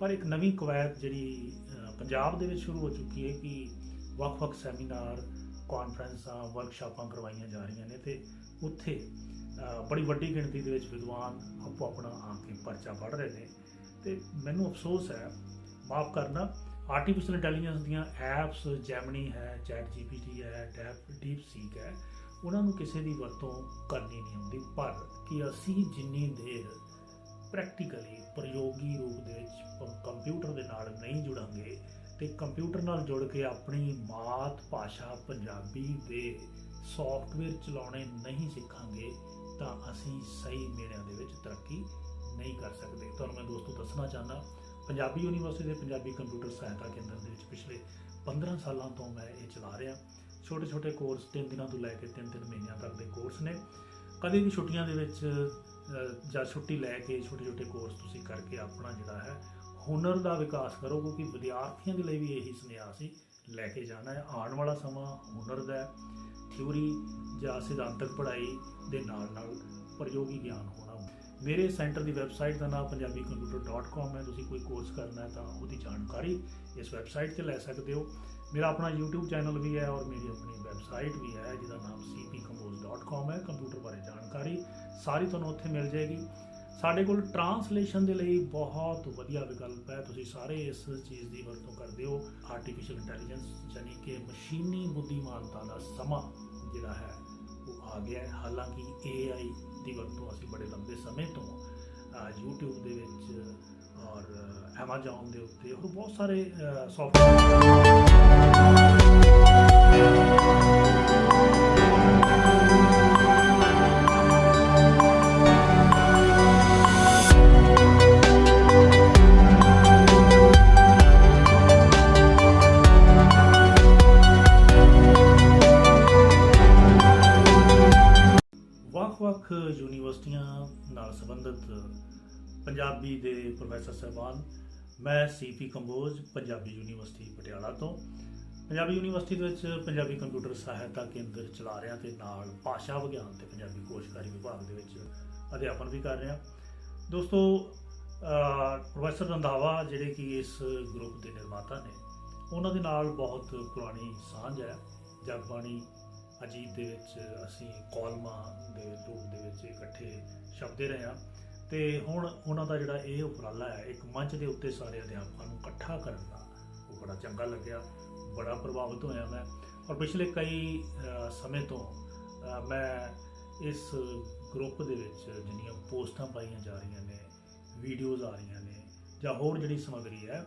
ਪਰ ਇੱਕ ਨਵੀਂ ਕਵਾਇਤ ਜਿਹੜੀ ਪੰਜਾਬ ਦੇ ਵਿੱਚ ਸ਼ੁਰੂ ਹੋ ਚੁੱਕੀ ਹੈ ਕਿ ਵੱਖ-ਵੱਖ ਸੈਮੀਨਾਰ, ਕਾਨਫਰੰਸਾਂ, ਵਰਕਸ਼ਾਪਾਂ ਕਰਵਾਈਆਂ ਜਾ ਰਹੀਆਂ ਨੇ ਤੇ ਉੱਥੇ ਬੜੀ ਵੱਡੀ ਗਿਣਤੀ ਦੇ ਵਿੱਚ ਵਿਦਵਾਨ ਆਪੋ ਆਪਣਾ ਆ ਕੇ ਪਰਚਾ ਪੜ੍ਹ ਰਹੇ ਨੇ। ਤੇ ਮੈਨੂੰ ਅਫਸੋਸ ਹੈ, ਮਾਫ ਕਰਨਾ ਆਰਟੀਫੀਸ਼ੀਅਲ ਇੰਟੈਲੀਜੈਂਸ ਦੀਆਂ ਐਪਸ ਜੈਮਨੀ ਹੈ ਚੈਟ ਜੀਪੀਟੀ ਹੈ ਟੈਪ ਡੀਪ ਸੀਕ ਹੈ, ਉਹਨਾਂ ਨੂੰ ਕਿਸੇ ਦੀ ਵਰਤੋਂ ਕਰਨੀ ਨਹੀਂ ਆਉਂਦੀ। ਪਰ ਕਿ ਅਸੀਂ ਜਿੰਨੀ ਦੇਰ ਪ੍ਰੈਕਟੀਕਲੀ ਪ੍ਰਯੋਗੀ ਰੂਪ ਦੇ ਵਿੱਚ ਪ- ਕੰਪਿਊਟਰ ਦੇ ਨਾਲ ਨਹੀਂ ਜੁੜਾਂਗੇ ਤੇ ਕੰਪਿਊਟਰ ਨਾਲ ਜੁੜ ਕੇ ਆਪਣੀ ਮਾਤ ਭਾਸ਼ਾ ਪੰਜਾਬੀ ਦੇ ਸੌਫਟਵੇਅਰ ਚਲਾਉਣੇ ਨਹੀਂ ਸਿੱਖਾਂਗੇ, ਤਾਂ ਅਸੀਂ ਸਹੀ ਮੇੜਿਆਂ ਦੇ ਵਿੱਚ ਤਰੱਕੀ ਨਹੀਂ ਕਰ ਸਕਦੇ। ਤੁਹਾਨੂੰ ਮੈਂ ਦੋਸਤੋ ਦੱਸਣਾ ਚਾਹੁੰਦਾ, ਪੰਜਾਬੀ ਯੂਨੀਵਰਸਿਟੀ ਦੇ ਪੰਜਾਬੀ ਕੰਪਿਊਟਰ ਸਹਾਇਤਾ ਕੇਂਦਰ ਦੇ ਵਿੱਚ ਪਿਛਲੇ 15 ਸਾਲਾਂ ਤੋਂ ਮੈਂ ਇਹ ਚਲਾ ਰਿਹਾ। ਛੋਟੇ ਛੋਟੇ ਕੋਰਸ 3 ਦਿਨਾਂ ਤੋਂ ਲੈ ਕੇ 3-3 ਮਹੀਨਿਆਂ ਤੱਕ ਦੇ ਕੋਰਸ ਨੇ। ਕਦੇ ਵੀ ਛੁੱਟੀਆਂ ਦੇ ਵਿੱਚ ਜਾਂ ਛੁੱਟੀ ਲੈ ਕੇ ਛੋਟੇ ਛੋਟੇ ਕੋਰਸ ਤੁਸੀਂ ਕਰਕੇ ਆਪਣਾ ਜਿਹੜਾ ਹੈ, ਹੁਨਰ ਦਾ ਵਿਕਾਸ ਕਰੋ, ਕਿਉਂਕਿ ਵਿਦਿਆਰਥੀਆਂ ਦੇ ਲਈ ਵੀ ਇਹੀ ਸੁਨੇਹਾ ਸੀ, ਲੈ ਕੇ ਜਾਣਾ ਹੈ। ਆਉਣ ਵਾਲਾ ਸਮਾਂ ਹੁਨਰ ਦਾ ਹੈ ਥਿਊਰੀ ਜਾਂ ਸਿਧਾਂਤਕ ਪੜ੍ਹਾਈ ਦੇ ਨਾਲ ਨਾਲ ਪ੍ਰਯੋਗੀ ਗਿਆਨ ਹੋਣਾ। ਮੇਰੇ ਸੈਂਟਰ ਦੀ ਵੈਬਸਾਈਟ ਦਾ ਨਾਮ punjabicomputer.com ਹੈ। ਤੁਸੀਂ ਕੋਈ ਕੋਰਸ ਕਰਨਾ ਹੈ ਤਾਂ ਉਹਦੀ ਜਾਣਕਾਰੀ ਇਸ ਵੈਬਸਾਈਟ ਤੇ ਲੈ ਸਕਦੇ ਹੋ। ਮੇਰਾ ਆਪਣਾ YouTube ਚੈਨਲ ਵੀ ਹੈ ਔਰ ਮੇਰੀ ਆਪਣੀ ਵੈਬਸਾਈਟ ਵੀ ਹੈ ਜਿਹਦਾ ਨਾਮ cpcompose.com ਹੈ। ਕੰਪਿਊਟਰ ਬਾਰੇ ਜਾਣਕਾਰੀ ਸਾਰੀ ਤੁਹਾਨੂੰ ਉੱਥੇ ਮਿਲ ਜਾਏਗੀ। ਸਾਡੇ ਕੋਲ ਟਰਾਂਸਲੇਸ਼ਨ ਦੇ ਲਈ ਬਹੁਤ ਵਧੀਆ ਵਿਕਲਪ ਹੈ। ਤੁਸੀਂ ਸਾਰੇ ਇਸ ਚੀਜ਼ ਦੀ ਵਰਤੋਂ ਕਰਦੇ ਹੋ। ਆਰਟੀਫੀਸ਼ੀਅਲ ਇੰਟੈਲੀਜੈਂਸ ਯਾਨੀ ਕਿ ਮਸ਼ੀਨੀ ਬੁੱਧੀਮਾਨਤਾ ਦਾ ਸਮਾਂ ਜਿਹੜਾ ਹੈ ਉਹ ਆ ਗਿਆ ਹੈ। ਹਾਲਾਂਕਿ AI ਦੀ ਵਰਤੋਂ ਅਸੀਂ ਬੜੇ ਲੰਬੇ ਸਮੇਂ ਤੋਂ ਅ, YouTube ਦੇ ਵਿੱਚ ਔਰ Amazon ਦੇ ਉੱਤੇ ਹੋਰ ਬਹੁਤ ਸਾਰੇ ਸੌਫਟਵੇਅਰ ਵੱਖ-ਵੱਖ ਯੂਨੀਵਰਸਿਟੀਆਂ ਨਾਲ ਸੰਬੰਧਿਤ ਪੰਜਾਬੀ ਦੇ ਪ੍ਰੋਫੈਸਰ ਸਾਹਿਬਾਨ ਮੈਂ ਸੀਪੀ ਕੰਬੋਜ, ਪੰਜਾਬੀ ਯੂਨੀਵਰਸਿਟੀ ਪਟਿਆਲਾ ਤੋਂ। ਪੰਜਾਬੀ ਯੂਨੀਵਰਸਿਟੀ ਦੇ ਵਿੱਚ ਪੰਜਾਬੀ ਕੰਪਿਊਟਰ ਸਹਾਇਤਾ ਕੇਂਦਰ ਚਲਾ ਰਿਹਾ ਤੇ ਨਾਲ ਭਾਸ਼ਾ ਵਿਗਿਆਨ ਤੇ ਪੰਜਾਬੀ ਕੋਸ਼ਕਾਰੀ ਵਿਭਾਗ ਦੇ ਵਿੱਚ ਅਧਿਆਪਨ ਵੀ ਕਰ ਰਿਹਾ। ਦੋਸਤੋ ਪ੍ਰੋਫੈਸਰ ਰੰਧਾਵਾ ਜਿਹੜੇ ਕਿ ਇਸ ਗਰੁੱਪ ਦੇ ਨਿਰਮਾਤਾ ਨੇ, ਉਹਨਾਂ ਦੇ ਨਾਲ ਬਹੁਤ ਪੁਰਾਣੀ ਸਾਂਝ ਹੈ। ਜਗਬਾਣੀ ਅਜੀਤ ਦੇ ਵਿੱਚ ਅਸੀਂ ਕਾਲਮਾਂ ਦੇ ਰੂਪ ਦੇ ਵਿੱਚ ਇਕੱਠੇ ਛਪਦੇ ਰਹੇ ਹਾਂ। ਤੇ ਹੁਣ ਉਹਨਾਂ ਦਾ ਜਿਹੜਾ ਇਹ ਉਪਰਾਲਾ ਹੈ, ਇੱਕ ਮੰਚ ਦੇ ਉੱਤੇ ਸਾਰੇ ਅਧਿਆਪਕਾਂ ਨੂੰ ਇਕੱਠਾ ਕਰਨ ਦਾ ਉਹ ਬੜਾ ਚੰਗਾ ਲੱਗਿਆ, ਬੜਾ ਪ੍ਰਭਾਵਿਤ ਹੋਇਆ ਮੈਂ। ਔਰ ਪਿਛਲੇ ਕਈ ਸਮੇਂ ਤੋਂ ਮੈਂ ਇਸ ਗਰੁੱਪ ਦੇ ਵਿੱਚ ਜਿੰਨੀਆਂ ਪੋਸਟਾਂ ਪਾਈਆਂ ਜਾ ਰਹੀਆਂ ਨੇ, ਵੀਡੀਓਜ਼ ਆ ਰਹੀਆਂ ਨੇ, ਜਾਂ ਹੋਰ ਜਿਹੜੀ ਸਮੱਗਰੀ ਹੈ